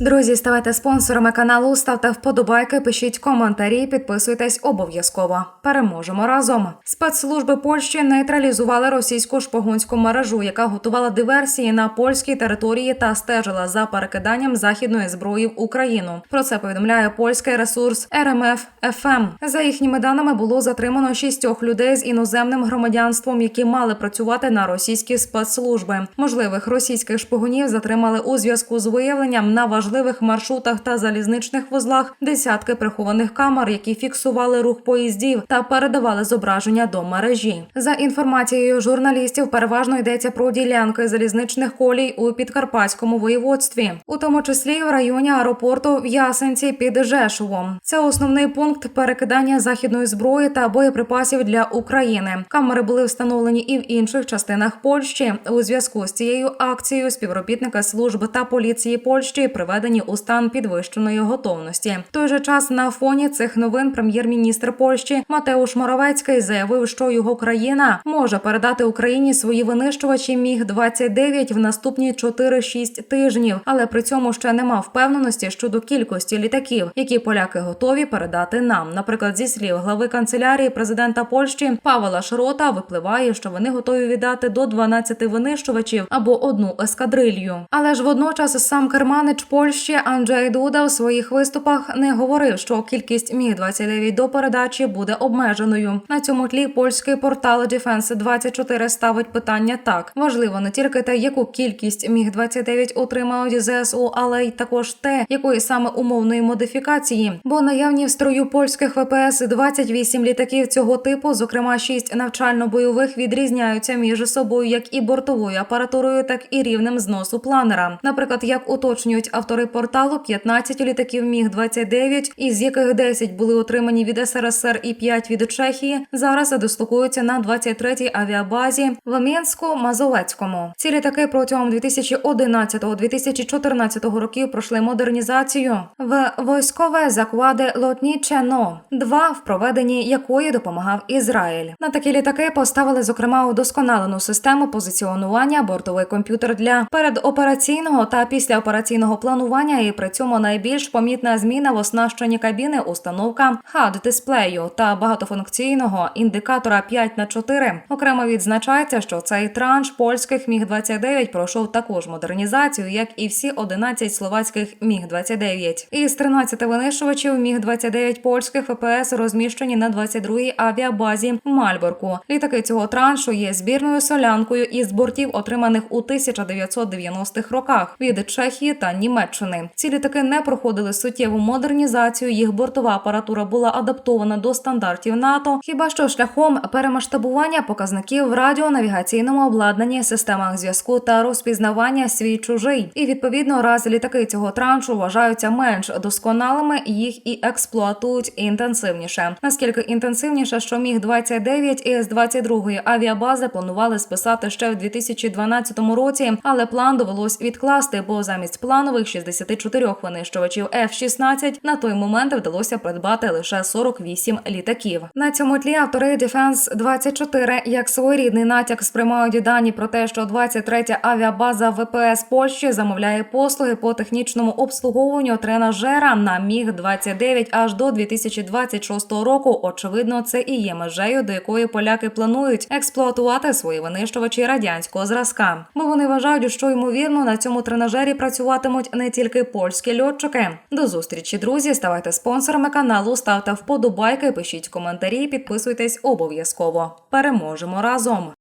Друзі, ставайте спонсорами каналу, ставте вподобайки, пишіть коментарі, підписуйтесь обов'язково. Переможемо разом. Спецслужби Польщі нейтралізували російську шпигунську мережу, яка готувала диверсії на польській території та стежила за перекиданням західної зброї в Україну. Про це повідомляє польський ресурс РМФ ФМ. За їхніми даними було затримано шістьох людей з іноземним громадянством, які мали працювати на російські спецслужби. Можливих російських шпигунів затримали у зв'язку з виявленням на важливих маршрутах та залізничних вузлах десятки прихованих камер, які фіксували рух поїздів та передавали зображення до мережі. За інформацією журналістів, переважно йдеться про ділянки залізничних колій у підкарпатському воєводстві, у тому числі в районі аеропорту в Ясенці під Жешовом. Це основний пункт перекидання західної зброї та боєприпасів для України. Камери були встановлені і в інших частинах Польщі. У зв'язку з цією акцією співробітники служби та поліції Польщі приведені у стан підвищеної готовності. В той же час на фоні цих новин прем'єр-міністр Польщі Матеуш Моровецький заявив, що його країна може передати Україні свої винищувачі міг 29 в наступні 4-6 тижнів, але при цьому ще нема впевненості щодо кількості літаків, які поляки готові передати нам. Наприклад, зі слів глави канцелярії президента Польщі Павла Шрота випливає, що вони готові віддати до 12 винищувачів або одну ескадрилью. Але ж водночас сам керманич Польщі Анджей Дуда в своїх виступах не говорив, що кількість міг 29 до передачі буде обмеженою. На цьому тлі польський портал Defense 24 ставить питання так: важливо не тільки те, яку кількість міг 29 отримають ЗСУ, але й також те, якої саме умовної модифікації. Бо наявні в строю польських ВПС 28 літаків цього типу, зокрема 6 навчально-бойових, відрізняються між собою як і бортовою апаратурою, так і рівнем зносу планера. Наприклад, як уточнюють автори порталу, 15 літаків міг 29 із яких 10 були отримані від СРСР і 5 від Чехії, зараз дислокуються на 23-й авіабазі в Мінську-Мазовецькому. Ці літаки протягом 2011-2014 років пройшли модернізацію в військове заклади Лотнічено, два в проведенні якої допомагав Ізраїль. На такі літаки поставили зокрема удосконалену систему позиціонування, бортовий комп'ютер для передопераційного та післяопераційного планування, і при цьому найбільш помітна зміна в оснащенні кабіни установка HUD дисплею та багатофункційного індикатора 5 на 4 Окремо відзначається, що цей транш польських міг 29 пройшов також модернізацію, як і всі 11 словацьких міг 29 Із 13 винищувачів міг 29 польських ВПС розміщені на 22-й авіабазі Мальборку. Літаки цього траншу є збірною солянкою із бортів, отриманих у 1990-х роках від Чехії та Німеччини. Ці літаки не проходили суттєву модернізацію. Їх бортова апаратура була адаптована до стандартів НАТО. Хіба що шляхом перемасштабування показників в радіонавігаційному обладнанні, системах зв'язку та розпізнавання свій чужий. І відповідно, раз літаки цього траншу вважаються менш досконалими, їх і експлуатують інтенсивніше. Наскільки інтенсивніше, що міг 29 із 22-ї авіабази планували списати ще в 2012 році, але план довелось відкласти, бо замість планових 64 винищувачів F-16 на той момент вдалося придбати лише 48 літаків. На цьому тлі автори Defense 24 як своєрідний натяк сприймають дані про те, що 23-я авіабаза ВПС Польщі замовляє послуги по технічному обслуговуванню тренажера на міг 29 аж до 2026 року. Очевидно, це і є межею, до якої поляки планують експлуатувати свої винищувачі радянського зразка. Бо вони вважають, що ймовірно на цьому тренажері працюватимуть не тільки польські льотчики. До зустрічі, друзі. Ставайте спонсорами каналу, ставте вподобайки, пишіть коментарі, підписуйтесь обов'язково. Переможемо разом.